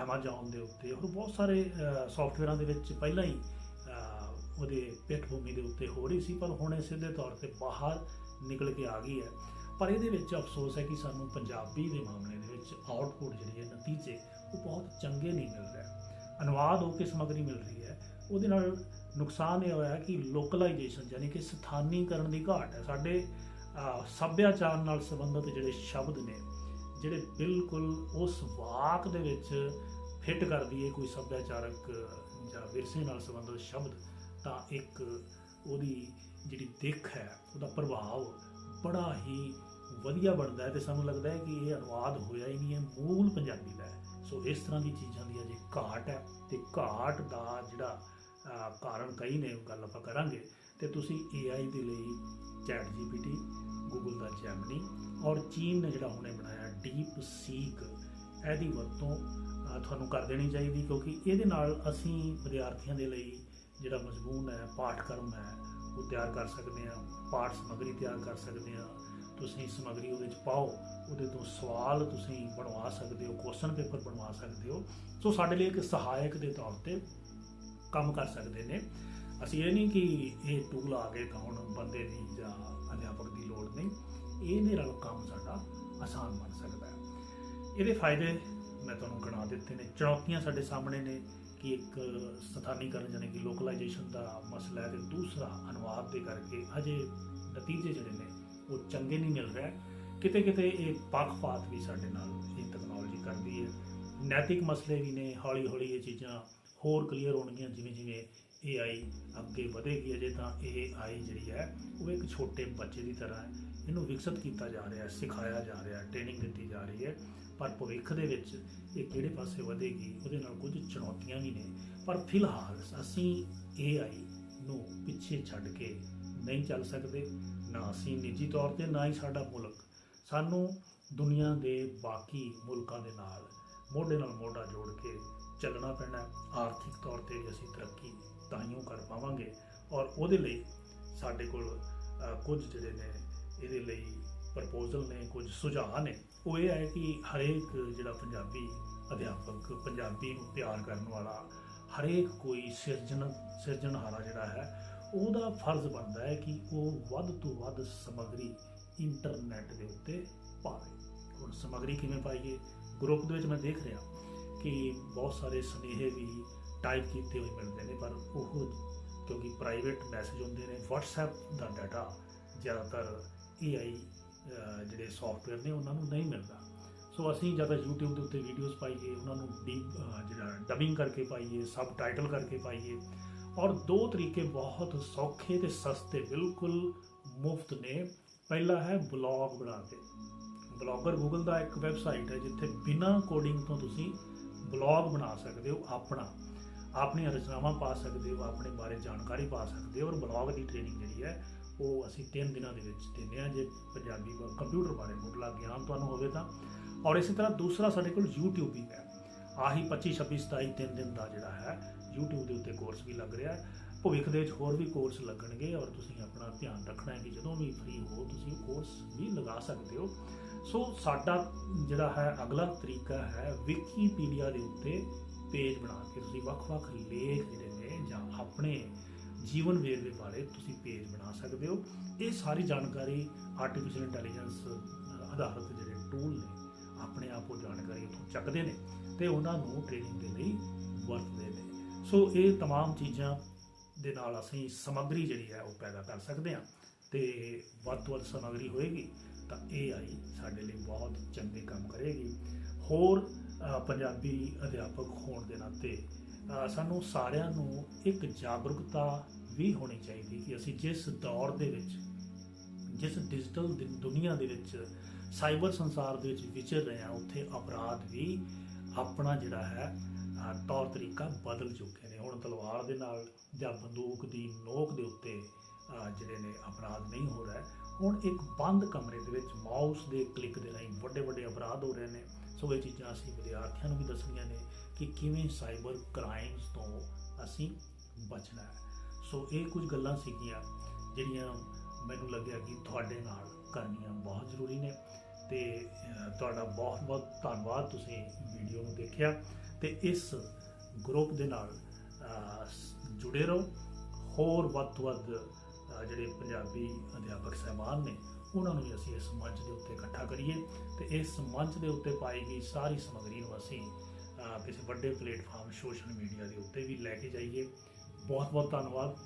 Amazon ਦੇ ਉੱਤੇ ਹੋਰ ਬਹੁਤ ਸਾਰੇ ਸੌਫਟਵੇਅਰਾਂ ਦੇ ਵਿੱਚ ਪਹਿਲਾਂ ਹੀ ਅ, ਉਹਦੇ ਪਿੱਠਭੂਮੀ ਦੇ ਉੱਤੇ ਹੋ ਰਹੀ ਸੀ ਪਰ ਹੁਣ ਇਹ ਸਿੱਧੇ ਤੌਰ ਤੇ ਬਾਹਰ ਨਿਕਲ ਕੇ ਆ ਗਈ ਹੈ। ਪਰ ਇਹਦੇ ਵਿੱਚ ਅਫਸੋਸ ਹੈ ਕਿ ਸਾਨੂੰ ਪੰਜਾਬੀ ਦੇ ਮਾਮਲੇ ਦੇ ਵਿੱਚ ਆਊਟਪੁੱਟ ਜਿਹੜੀ ਹੈ ਨਤੀਜੇ ਉਹ ਬਹੁਤ ਚੰਗੇ ਨਹੀਂ ਮਿਲ ਰਹੇ। ਅਨੁਵਾਦ ਹੋ ਕੇ ਸਮੱਗਰੀ ਮਿਲ ਰਹੀ ਹੈ। ਉਹਦੇ ਨਾਲ ਨੁਕਸਾਨ ਇਹ ਹੋਇਆ ਕਿ ਲੋਕਲਾਈਜੇਸ਼ਨ ਯਾਨੀ ਕਿ ਸਥਾਨੀਕਰਨ ਦੀ ਘਾਟ ਹੈ। ਸਾਡੇ ਸੱਭਿਆਚਾਰ ਨਾਲ ਸੰਬੰਧਿਤ ਜਿਹੜੇ ਸ਼ਬਦ ਨੇ, ਜਿਹੜੇ ਬਿਲਕੁਲ ਉਸ ਵਾਕ ਦੇ ਵਿੱਚ ਫਿੱਟ ਕਰਦੀ ਹੈ ਕੋਈ ਸੱਭਿਆਚਾਰਕ ਜਾਂ ਵਿਰਸੇ ਨਾਲ ਸੰਬੰਧਿਤ ਸ਼ਬਦ, ਤਾਂ ਇੱਕ ਉਹਦੀ ਜਿਹੜੀ ਦਿੱਖ ਹੈ, ਉਹਦਾ ਪ੍ਰਭਾਵ ਬੜਾ ਹੀ ਵਧੀਆ ਬਣਦਾ ਹੈ ਤੇ ਸਾਨੂੰ ਲੱਗਦਾ ਹੈ ਕਿ ਇਹ ਅਨੁਵਾਦ ਹੋਇਆ ਹੀ ਨਹੀਂ ਹੈ, ਮੂਲ ਪੰਜਾਬੀ ਦਾ ਹੈ। ਸੋ ਇਸ ਤਰ੍ਹਾਂ ਦੀ ਚੀਜ਼ਾਂ ਦੀ ਅਜੇ ਘਾਟ ਹੈ। ਤੇ ਘਾਟ ਦਾ ਜਿਹੜਾ ਕਾਰਨ ਕਈ ਨੇ, ਗੱਲ ਆਪਾਂ ਕਰਾਂਗੇ। ਤੇ ਤੁਸੀਂ AI ਦੇ ਲਈ ਚੈਟ GPT ਗੂਗਲ ਦਾ ਜੈਮਨੀ ਔਰ ਚੀਨ ਨੇ ਜਿਹੜਾ ਹੁਣੇ ਬਣਾਇਆ ਡੀਪ ਸੀਕ ਇਹਦੀ ਵਰਤੋਂ ਤੁਹਾਨੂੰ ਕਰ ਦੇਣੀ ਚਾਹੀਦੀ ਕਿਉਂਕਿ ਇਹਦੇ ਨਾਲ ਅਸੀਂ ਵਿਦਿਆਰਥੀਆਂ ਦੇ ਲਈ ਜਿਹੜਾ ਮਜ਼ਮੂਨ ਹੈ ਪਾਠਕ੍ਰਮ ਹੈ, ਉਹ ਤਿਆਰ ਕਰ ਸਕਦੇ ਹਾਂ, ਪਾਠ ਸਮੱਗਰੀ ਤਿਆਰ ਕਰ ਸਕਦੇ ਹਾਂ। ਤੁਸੀਂ ਸਮੱਗਰੀ ਉਹਦੇ ਵਿੱਚ ਪਾਓ ਉਹਦੇ ਤੋਂ ਸਵਾਲ ਤੁਸੀਂ ਬਣਵਾ ਸਕਦੇ ਹੋ ਕੁਐਸਚਨ ਪੇਪਰ ਬਣਵਾ ਸਕਦੇ ਹੋ। ਸੋ ਸਾਡੇ ਲਈ ਇੱਕ ਸਹਾਇਕ ਦੇ ਤੌਰ ਤੇ ਕੰਮ ਕਰ ਸਕਦੇ ਨੇ। ਅਸੀਂ ਇਹ ਨਹੀਂ ਕਿ ਇਹ ਟੂਲ ਆ ਗਏ ਤਾਂ ਹੁਣ ਬੰਦੇ ਦੀ ਜਾਂ ਅਧਿਆਪਕ ਦੀ ਲੋੜ ਨਹੀਂ। ਇਹਦੇ ਨਾਲ ਕੰਮ ਸਾਡਾ ਆਸਾਨ ਬਣ ਸਕਦਾ ਹੈ। ਇਹਦੇ ਫਾਇਦੇ ਮੈਂ ਤੁਹਾਨੂੰ ਗਿਣਾ ਦਿੱਤੇ ਨੇ। ਚੁਣੌਤੀਆਂ ਸਾਡੇ ਸਾਹਮਣੇ ਨੇ ਕਿ ਇੱਕ ਸਥਾਨੀਕਰਨ ਯਾਨੀ ਕਿ ਲੋਕਲਾਈਜੇਸ਼ਨ ਦਾ ਮਸਲਾ ਹੈ ਤੇ ਦੂਸਰਾ ਅਨੁਵਾਦ ਦੇ ਕਰਕੇ ਅਜੇ ਨਤੀਜੇ ਜਿਹੜੇ ਨੇ ਉਹ ਚੰਗੇ ਨਹੀਂ ਮਿਲ ਰਹੇ। ਕਿਤੇ ਕਿਤੇ ਇਹ ਪੱਖਪਾਤ ਵੀ ਸਾਡੇ ਨਾਲ ਇਹ ਟੈਕਨੋਲੋਜੀ ਕਰਦੀ ਹੈ। ਨੈਤਿਕ ਮਸਲੇ ਵੀ ਨੇ ਹੌਲੀ ਹੌਲੀ ਇਹ ਚੀਜ਼ਾਂ ਹੋਰ ਕਲੀਅਰ ਹੋਣਗੀਆਂ ਜਿਵੇਂ ਜਿਵੇਂ AI ਅੱਗੇ ਵਧੇਗੀ, ਅਜੇ ਤਾਂ AI ਜਿਹੜੀ ਹੈ, ਉਹ ਇੱਕ ਛੋਟੇ ਬੱਚੇ ਦੀ ਤਰ੍ਹਾਂ ਹੈ। ਇਹਨੂੰ ਵਿਕਸਿਤ ਕੀਤਾ ਜਾ ਰਿਹਾ ਹੈ, ਸਿਖਾਇਆ ਜਾ ਰਿਹਾ ਹੈ ਟ੍ਰੇਨਿੰਗ ਦਿੱਤੀ ਜਾ ਰਹੀ ਹੈ। ਪਰ ਭਵਿੱਖ ਦੇ ਵਿੱਚ ਇਹ ਕਿਹੜੇ ਪਾਸੇ ਵਧੇਗੀ, ਉਹਦੇ ਨਾਲ ਕੁਝ ਚੁਣੌਤੀਆਂ ਵੀ ਨੇ। ਪਰ ਫਿਲਹਾਲ ਅਸੀਂ AI ਨੂੰ ਪਿੱਛੇ ਛੱਡ ਕੇ ਨਹੀਂ ਚੱਲ ਸਕਦੇ, ਨਾ ਅਸੀਂ ਨਿੱਜੀ ਤੌਰ ਤੇ, ਨਾ ਹੀ ਸਾਡਾ ਮੁਲਕ। ਸਾਨੂੰ ਦੁਨੀਆ ਦੇ ਬਾਕੀ ਮੁਲਕਾਂ ਦੇ ਨਾਲ, ਮੋਢੇ ਨਾਲ ਮੋਢਾ ਜੋੜ ਕੇ ਚੱਲਣਾ ਪੈਣਾ ਆਰਥਿਕ ਤੌਰ ਤੇ ਵੀ ਅਸੀਂ ਤਰੱਕੀ ਤਾਈਓ ਕਰ ਪਾਵਾਂਗੇ ਔਰ ਉਹਦੇ ਲਈ ਸਾਡੇ ਕੋਲ ਕੁਝ ਜਿਹੜੇ ਨੇ, ਇਹਦੇ ਲਈ ਪ੍ਰਪੋਜ਼ਲ ਨੇ, ਕੁਝ ਸੁਝਾਅ ਨੇ। ਉਹ ਇਹ ਹੈ ਕਿ ਹਰੇਕ ਜਿਹੜਾ ਪੰਜਾਬੀ ਅਧਿਆਪਕ, ਪੰਜਾਬੀ ਨੂੰ ਪਿਆਰ ਕਰਨ ਵਾਲਾ, ਹਰੇਕ ਕੋਈ ਸਿਰਜਣ, ਸਿਰਜਣਹਾਰਾ ਜਿਹੜਾ ਹੈ, ਉਹਦਾ ਫਰਜ਼ ਬਣਦਾ ਹੈ ਕਿ ਉਹ ਵੱਧ ਤੋਂ ਵੱਧ ਸਮੱਗਰੀ ਇੰਟਰਨੈਟ ਦੇ ਉੱਤੇ ਪਾਵੇ। ਹੁਣ ਸਮੱਗਰੀ ਕਿਵੇਂ ਪਾਈਏ? ਗਰੁੱਪ ਦੇ ਵਿੱਚ ਮੈਂ ਦੇਖ ਰਿਹਾ ਕਿ ਬਹੁਤ ਸਾਰੇ ਸੁਨੇਹੇ ਵੀ ਟਾਈਪ ਕੀਤੇ ਹੋਏ ਮਿਲਦੇ ਨੇ ਪਰ ਉਹ ਕਿਉਂਕਿ ਪ੍ਰਾਈਵੇਟ ਮੈਸੇਜ ਹੁੰਦੇ ਨੇ WhatsApp ਦਾ ਡਾਟਾ ਜ਼ਿਆਦਾਤਰ AI ਅਹ, ਜਿਹੜੇ ਸੌਫਟਵੇਅਰ ਨੇ ਉਹਨਾਂ ਨੂੰ ਨਹੀਂ ਮਿਲਦਾ। ਸੋ ਅਸੀਂ ਜ਼ਿਆਦਾ YouTube ਦੇ ਉੱਤੇ ਵੀਡੀਓਜ਼ ਪਾਈਏ ਉਹਨਾਂ ਨੂੰ ਡੀਪ ਜਿਹੜਾ ਡਬਿੰਗ ਕਰਕੇ ਪਾਈਏ ਸਬ ਟਾਈਟਲ ਕਰਕੇ ਪਾਈਏ ਔਰ ਦੋ ਤਰੀਕੇ ਬਹੁਤ ਸੌਖੇ ਤੇ ਸਸਤੇ ਬਿਲਕੁਲ ਮੁਫਤ ਨੇ। ਪਹਿਲਾ ਹੈ ਬਲੌਗ ਬਣਾ ਕੇ ਬਲੌਗਰ ਗੂਗਲ ਦਾ ਇੱਕ ਵੈਬਸਾਈਟ ਹੈ ਜਿੱਥੇ ਬਿਨਾਂ ਕੋਡਿੰਗ ਤੋਂ ਤੁਸੀਂ ਬਲੌਗ ਬਣਾ ਸਕਦੇ ਹੋ ਆਪਣਾ। ਆਪਣੀਆਂ ਰਚਨਾਵਾਂ ਪਾ ਸਕਦੇ ਹੋ, ਆਪਣੇ ਬਾਰੇ ਜਾਣਕਾਰੀ ਪਾ ਸਕਦੇ ਹੋ ਔਰ ਬਲੌਗ ਦੀ ਟ੍ਰੇਨਿੰਗ ਜਿਹੜੀ ਹੈ ਉਹ ਅਸੀਂ 3 ਦਿਨਾਂ ਦੇ ਵਿੱਚ ਦਿੰਦੇ ਹਾਂ। ਜੇ ਪੰਜਾਬੀ ਕੰਪਿਊਟਰ ਬਾਰੇ ਮੁੱਢਲਾ ਗਿਆਨ ਤੁਹਾਨੂੰ ਹੋਵੇ ਤਾਂ। ਔਰ ਇਸੇ ਤਰ੍ਹਾਂ ਦੂਸਰਾ ਸਾਡੇ ਕੋਲ YouTube ਵੀ ਹੈ। ਆਹੀ 25 26 27 ਤਿੰਨ ਦਿਨ ਦਾ ਜਿਹੜਾ ਹੈ YouTube ਦੇ ਉੱਤੇ ਕੋਰਸ ਵੀ ਲੱਗ ਰਿਹਾ ਹੈ। ਭਵਿੱਖ ਦੇ ਵਿੱਚ ਹੋਰ ਵੀ ਕੋਰਸ ਲੱਗਣਗੇ ਔਰ ਤੁਸੀਂ ਆਪਣਾ ਧਿਆਨ ਰੱਖਣਾ ਹੈ ਕਿ ਜਦੋਂ ਵੀ ਫ੍ਰੀ ਹੋ ਤੁਸੀਂ ਉਹ ਕੋਰਸ ਵੀ ਲਗਾ ਸਕਦੇ ਹੋ ਸੋ ਸਾਡਾ ਜਿਹੜਾ ਹੈ ਅਗਲਾ ਤਰੀਕਾ ਹੈ ਵਿਕੀਪੀਡੀਆ ਦੇ ਉੱਤੇ ਪੇਜ ਬਣਾ ਕੇ ਤੁਸੀਂ ਵੱਖ-ਵੱਖ ਲੇਖ ਜਿਹੜੇ ਨੇ ਜਾਂ ਆਪਣੇ ਜੀਵਨ ਵੇਰਵੇ ਬਾਰੇ ਤੁਸੀਂ ਪੇਜ ਬਣਾ ਸਕਦੇ ਹੋ ਇਹ ਸਾਰੀ ਜਾਣਕਾਰੀ ਆਰਟੀਫੀਸ਼ੀਅਲ ਇੰਟੈਲੀਜੈਂਸ ਆਧਾਰਿਤ ਜਿਹੜੇ ਟੂਲ ਨੇ ਆਪਣੇ ਆਪ ਉਹ ਜਾਣਕਾਰੀ ਉੱਥੋਂ ਚੱਕਦੇ ਨੇ ਤੇ ਉਹਨਾਂ ਨੂੰ ਟ੍ਰੇਨਿੰਗ ਦੇ ਲਈ ਵਰਤਦੇ ਨੇ ਸੋ ਇਹ तमाम ਚੀਜ਼ਾਂ ਦੇ ਨਾਲ ਅਸੀਂ ਸਮੱਗਰੀ ਜਿਹੜੀ ਹੈ ਉਹ ਪੈਦਾ ਕਰ ਸਕਦੇ ਹਾਂ ਤੇ ਵੱਧ ਤੋਂ ਵੱਧ ਸਮੱਗਰੀ ਹੋਏਗੀ ਤਾਂ ਇਹ ਆਈ ਸਾਡੇ ਲਈ ਬਹੁਤ ਚੰਗੇ ਕੰਮ ਕਰੇਗੀ। ਹੋਰ ਪੰਜਾਬੀ ਅਧਿਆਪਕ ਹੋਣ ਦੇ ਨਾਤੇ ਸਾਨੂੰ ਸਾਰਿਆਂ ਨੂੰ ਇੱਕ ਜਾਗਰੂਕਤਾ ਵੀ ਹੋਣੀ ਚਾਹੀਦੀ ਕਿ ਅਸੀਂ ਜਿਸ ਦੌਰ ਦੇ ਵਿੱਚ, ਜਿਸ ਡਿਜੀਟਲ ਦੁ- ਦੁਨੀਆ ਦੇ ਵਿੱਚ ਸਾਈਬਰ ਸੰਸਾਰ ਦੇ ਵਿੱਚ ਵਿਚਰ ਰਹੇ ਹਾਂ, ਉੱਥੇ ਅਪਰਾਧ ਵੀ ਆਪਣਾ ਜਿਹੜਾ ਹੈ ਤੌਰ ਤਰੀਕਾ ਬਦਲ ਚੁੱਕੇ ਹੁਣ ਤਲਵਾਰ ਦੇ ਨਾਲ ਜਾਂ ਬੰਦੂਕ ਦੀ ਨੋਕ ਦੇ ਉੱਤੇ ਜਿਹੜੇ ਨੇ ਅਪਰਾਧ ਨਹੀਂ ਹੋ ਰਿਹਾ। ਹੁਣ ਇੱਕ ਬੰਦ ਕਮਰੇ ਦੇ ਵਿੱਚ ਮਾਊਸ ਦੇ ਕਲਿੱਕ ਦੇ ਰਾਹੀਂ ਵੱਡੇ ਵੱਡੇ ਅਪਰਾਧ ਹੋ ਰਹੇ ਨੇ। ਸੋ ਇਹ ਚੀਜ਼ਾਂ ਅਸੀਂ ਵਿਦਿਆਰਥੀਆਂ ਨੂੰ ਵੀ ਦੱਸਣੀਆਂ ਨੇ ਕਿ ਕਿਵੇਂ ਸਾਈਬਰ ਕ੍ਰਾਈਮਸ ਤੋਂ ਅਸੀਂ ਬਚਣਾ ਹੈ। ਸੋ ਇਹ ਕੁਝ ਗੱਲਾਂ ਸੀਗੀਆਂ ਜਿਹੜੀਆਂ ਮੈਨੂੰ ਲੱਗਿਆ ਕਿ ਤੁਹਾਡੇ ਨਾਲ ਕਰਨੀਆਂ ਬਹੁਤ ਜ਼ਰੂਰੀ ਨੇ। ਤੇ ਤੁਹਾਡਾ ਬਹੁਤ ਬਹੁਤ ਧੰਨਵਾਦ ਤੁਸੀਂ ਵੀਡੀਓ ਨੂੰ ਦੇਖਿਆ। ਤੇ ਇਸ ਗਰੁੱਪ ਦੇ ਨਾਲ ਜੁੜੇ ਰਹੋ। ਹੋਰ ਵੱਧ ਤੋਂ ਵੱਧ ਜਿਹੜੇ ਪੰਜਾਬੀ ਅਧਿਆਪਕ ਸਹਿਬਾਨ ਨੇ, ਉਹਨਾਂ ਨੂੰ ਵੀ ਅਸੀਂ ਇਸ ਮੰਚ ਦੇ ਉੱਤੇ ਇਕੱਠਾ ਕਰੀਏ ਤੇ ਇਸ ਮੰਚ ਦੇ ਉੱਤੇ ਪਾਈ ਗਈ ਸਾਰੀ ਸਮੱਗਰੀ ਨੂੰ ਅਸੀਂ ਕਿਸੇ ਵੱਡੇ ਪਲੇਟਫਾਰਮ ਸੋਸ਼ਲ ਮੀਡੀਆ ਦੇ ਉੱਤੇ ਵੀ ਲੈ ਕੇ ਜਾਈਏ। ਬਹੁਤ ਬਹੁਤ ਧੰਨਵਾਦ।